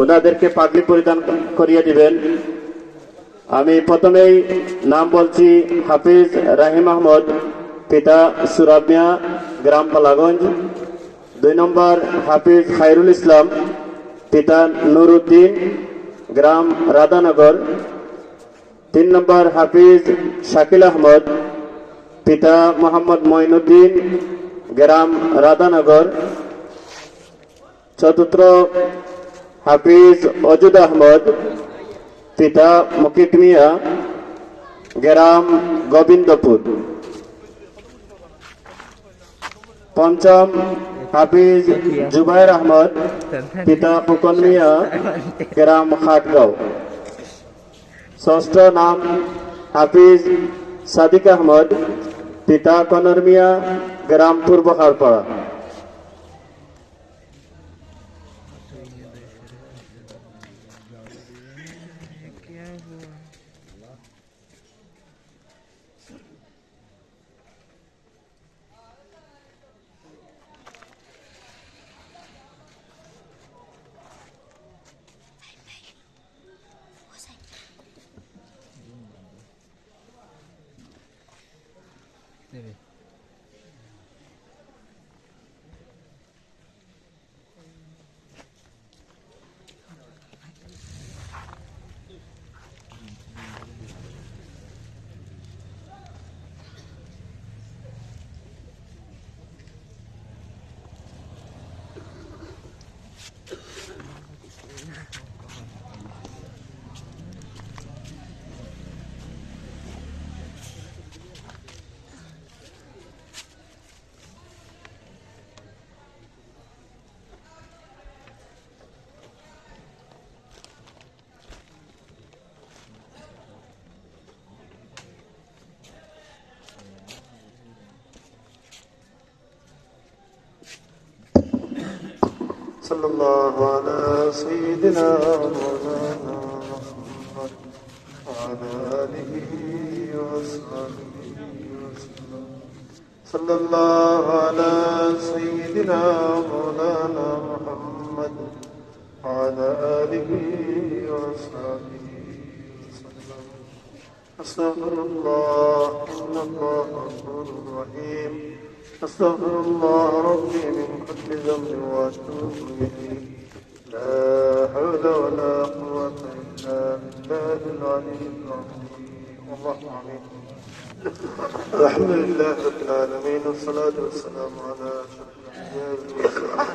ওনাদেরকে পাগড়ি পরিধান করিয়ে দিবেন। আমি প্রথমেই নাম বলছি হাফিজ রাহিম আহমদ, পিতা সুরাবিয়া গ্রাম পালাগঞ্জ। দুই নম্বর হাফিজ খায়রুল ইসলাম, পিতা নুরুদ্দিন, গ্রাম রাধানগর। তিন নম্বর হাফিজ শাকিল আহমদ, পিতা মোহাম্মদ মঈনুদ্দিন, গ্রাম রাধানগর। চতুর্থ হাফিজ অজুদ আহমদ, পিতা মুকিত মিয়া, গ্রাম গোবিন্দপুর। পঞ্চম হাফিজ জুবাইর আহমদ, পিতা ফুকন মিয়া, গ্রাম খাটগাঁও। ষষ্ঠ নাম হাফিজ সাদিক আহমদ, পিতা Conor Mia, gram Purba খারপাড়া Aqui é a rua. Deve. صلى الله على سيدنا مولانا محمد وعلى آله وصحبه وسلم. صلى الله على سيدنا مولانا محمد وعلى آله وصحبه وسلم. أستغفر الله إن الله غفور رحيم أستغفر الله ربي من كل ذنب وأتوب إليه. لا حول ولا قوة إلا بالله العلي العظيم. والله آمين الحمد لله رب العالمين والصلاة والسلام على أشرف الأنبياء والمرسلين.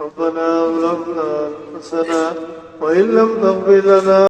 ربنا ظلمنا أنفسنا وإن لم تغفر لنا